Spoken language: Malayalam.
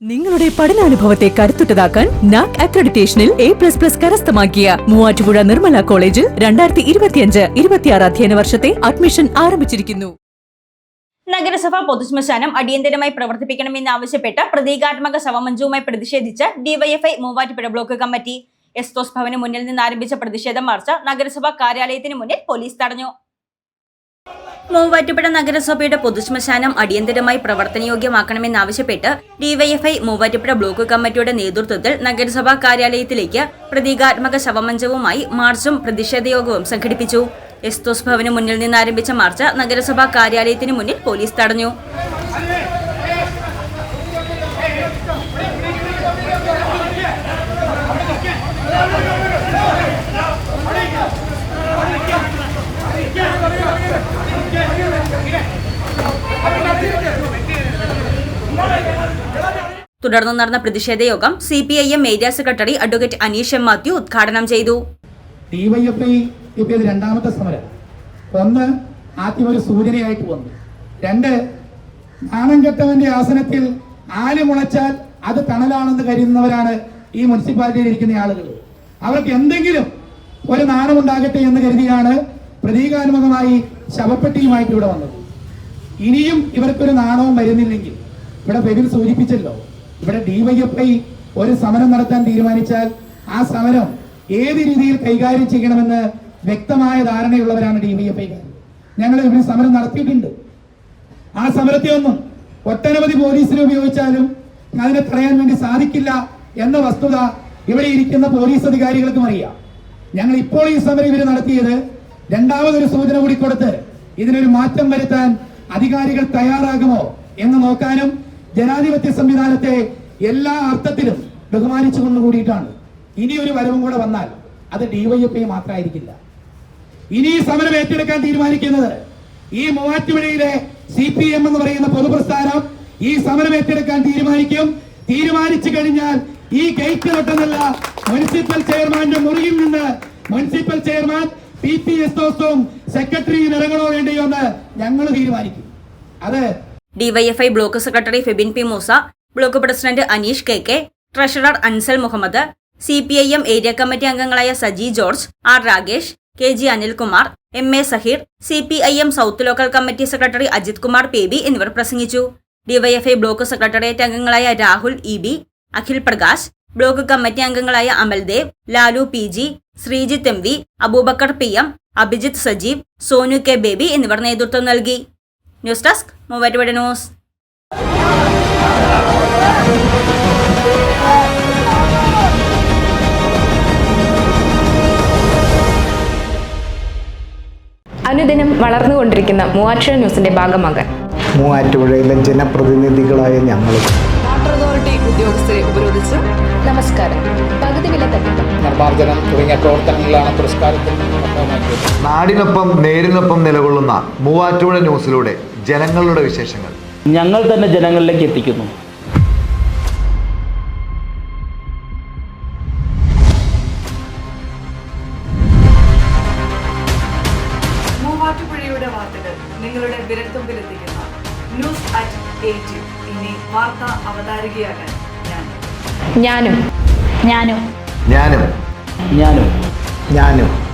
നിങ്ങളുടെ പഠനാനുഭവത്തെ കരുത്തുറ്റതാക്കാൻ നാക് അക്രഡിറ്റേഷനിൽ എ പ്ലസ് പ്ലസ് കരസ്ഥമാക്കിയ മൂവാറ്റുപുഴ നിർമ്മല കോളേജിൽ രണ്ടായിരത്തി ഇരുപത്തിയഞ്ച് ഇരുപത്തിയാറ് അധ്യയന വർഷത്തെ അഡ്മിഷൻ ആരംഭിച്ചിരിക്കുന്നു. നഗരസഭ പൊതുശ്മശാനം അടിയന്തരമായി പ്രവർത്തിപ്പിക്കണമെന്നാവശ്യപ്പെട്ട് പ്രതീകാത്മക ശവമഞ്ചവുമായി പ്രതിഷേധിച്ച് DYFI Muvattupuzha block committee. Esthose ഭവന് മുന്നിൽ നിന്ന് ആരംഭിച്ച പ്രതിഷേധ മാർച്ച് നഗരസഭാ കാര്യാലയത്തിന് മുന്നിൽ പോലീസ് തടഞ്ഞു. മൂവാറ്റുപുഴ നഗരസഭയുടെ പൊതുശ്മശാനം അടിയന്തരമായി പ്രവർത്തനയോഗ്യമാക്കണമെന്നാവശ്യപ്പെട്ട് ഡിവൈഎഫ്ഐ മൂവാറ്റുപുഴ ബ്ലോക്ക് കമ്മിറ്റിയുടെ നേതൃത്വത്തിൽ നഗരസഭാ കാര്യാലയത്തിലേക്ക് പ്രതീകാത്മക ശവമഞ്ചവുമായി മാർച്ചും പ്രതിഷേധയോഗവും സംഘടിപ്പിച്ചു. എസ്തോസ് ഭവന് മുന്നിൽ നിന്നാരംഭിച്ച മാർച്ച് നഗരസഭാ കാര്യാലയത്തിന് മുന്നിൽ പോലീസ് തടഞ്ഞു. തുടർന്ന് നടന്ന പ്രതിഷേധ യോഗം C P I M area secretary advocate Aneesh M Mathew ഉദ്ഘാടനം ചെയ്തു. രണ്ടാമത്തെ സമരം. ഒന്ന് ആദ്യം ഒരു സൂചനയായിട്ട് വന്നു. രണ്ട് നാണം കെട്ടവന്റെ ആസനത്തിൽ ആൽ മുളച്ചാൽ അത് തണലാണെന്ന് കരുതുന്നവരാണ് ഈ മുനിസിപ്പാലിറ്റിയിൽ ഇരിക്കുന്ന ആളുകൾ. അവർക്ക് എന്തെങ്കിലും ഒരു നാണമുണ്ടാകട്ടെ എന്ന് കരുതിയാണ് പ്രതീകാത്മകമായി ശവപ്പെട്ടിയുമായിട്ട് ഇവിടെ വന്നത്. ഇനിയും ഇവർക്കൊരു നാണവും വരുന്നില്ലെങ്കിൽ ഇവിടെ ബെബിൽ സൂചിപ്പിച്ചല്ലോ ഇവിടെ ഡിവൈഎഫ്ഐ ഒരു സമരം നടത്താൻ തീരുമാനിച്ചാൽ ആ സമരം ഏത് രീതിയിൽ കൈകാര്യം ചെയ്യണമെന്ന് വ്യക്തമായ ധാരണയുള്ളവരാണ് ഡിവൈഎഫ്ഐക്കാർ ഞങ്ങൾ ഇവിടെ സമരം നടത്തിയിട്ടുണ്ട്. ആ സമരത്തെ ഒന്നും ഒട്ടനവധി പോലീസിനെ ഉപയോഗിച്ചാലും അതിനെ തടയാൻ വേണ്ടി സാധിക്കില്ല എന്ന വസ്തുത ഇവിടെ ഇരിക്കുന്ന പോലീസ് അധികാരികൾക്കും അറിയാം. ഞങ്ങൾ ഇപ്പോൾ ഈ സമരം ഇവർ നടത്തിയത് രണ്ടാമതൊരു സൂചന കൂടി കൊടുത്ത് ഇതിനൊരു മാറ്റം വരുത്താൻ അധികാരികൾ തയ്യാറാകുമോ എന്ന് നോക്കാനും ജനാധിപത്യ സംവിധാനത്തെ എല്ലാ അർത്ഥത്തിലും ബഹുമാനിച്ചു കൂടിയിട്ടാണ് ഇനി ഒരു വരവും കൂടെ വന്നാൽ അത് ഡിവൈഎഫ്ഐ മാത്രമായിരിക്കില്ല. ഇനി സമരം ഏറ്റെടുക്കാൻ തീരുമാനിക്കുന്നത് ഈ മൂവാറ്റുപുഴയിലെ സി പി എം എന്ന് പറയുന്ന പൊതുപ്രസ്ഥാനം ഈ സമരം ഏറ്റെടുക്കാൻ തീരുമാനിക്കും. തീരുമാനിച്ചു കഴിഞ്ഞാൽ ഈ ഗേറ്റ് തൊട്ടെന്നല്ല മുനിസിപ്പൽ ചെയർമാന്റെ മുറിയിൽ നിന്ന് municipal chairman P P S സെക്രട്ടറിയും ഇറങ്ങണോ വേണ്ടയോ എന്ന് ഞങ്ങൾ തീരുമാനിക്കും. DYFI block secretary Febin P Moosa block president Aneesh K K treasurer Ansal Muhammad C P I M area committee അംഗങ്ങളായ Saji George R Rakesh K G Anilkumar M A Saheer C P I M south local committee secretary Ajith Kumar P B എന്നിവർ പ്രസംഗിച്ചു. ഡിവൈഎഫ്ഐ ബ്ലോക്ക് സെക്രട്ടേറിയറ്റ് അംഗങ്ങളായ Rahul E B Akhil Prakash block committee അംഗങ്ങളായ Amaldev Lalu P G Sreejith M V Aboobacker P M Abhijith Sajeev Sonu K Baby എന്നിവർ നേതൃത്വം നൽകി. News desk Muvattupuzha news. അനുദിനം വളർന്നുകൊണ്ടിരിക്കുന്ന മൂവാറ്റുപുഴ ന്യൂസിന്റെ ഭാഗമാകാൻ. മൂവാറ്റുപുഴയിലെ ജനപ്രതിനിധികളായ ഞങ്ങളും. വാട്ടർ അതോറിറ്റി ഉദ്യോഗസ്ഥരെ ഉപരോധിച്ച് നമസ്കാരം. പകുതി വില തട്ടിപ്പ് നിർമ്മാർജനം തുടങ്ങിയ പ്രവർത്തനങ്ങളിലാണ് പുരസ്കാരത്തിൽ നാടിനൊപ്പം നേരിനൊപ്പം നിലകൊള്ളുന്ന മൂവാറ്റുപുഴ ന്യൂസിലൂടെ ജനങ്ങളുടെ വിശേഷങ്ങൾ. ഞങ്ങൾ തന്നെ ജനങ്ങളിലേക്ക് എത്തിക്കുന്നു. മൂവാറ്റുപുഴയുടെ വാർത്തകൾ നിങ്ങളുടെ വിരൽത്തുമ്പിലെത്തിക്കുന്ന. ന്യൂസ് അറ്റ് എയ്റ്റീൻ ഇനി വാർത്ത അവതാരികയാകാൻ ഞാൻ. ഞാനും. ഞാനും. ഞാനും. ഞാനും. ഞാനും.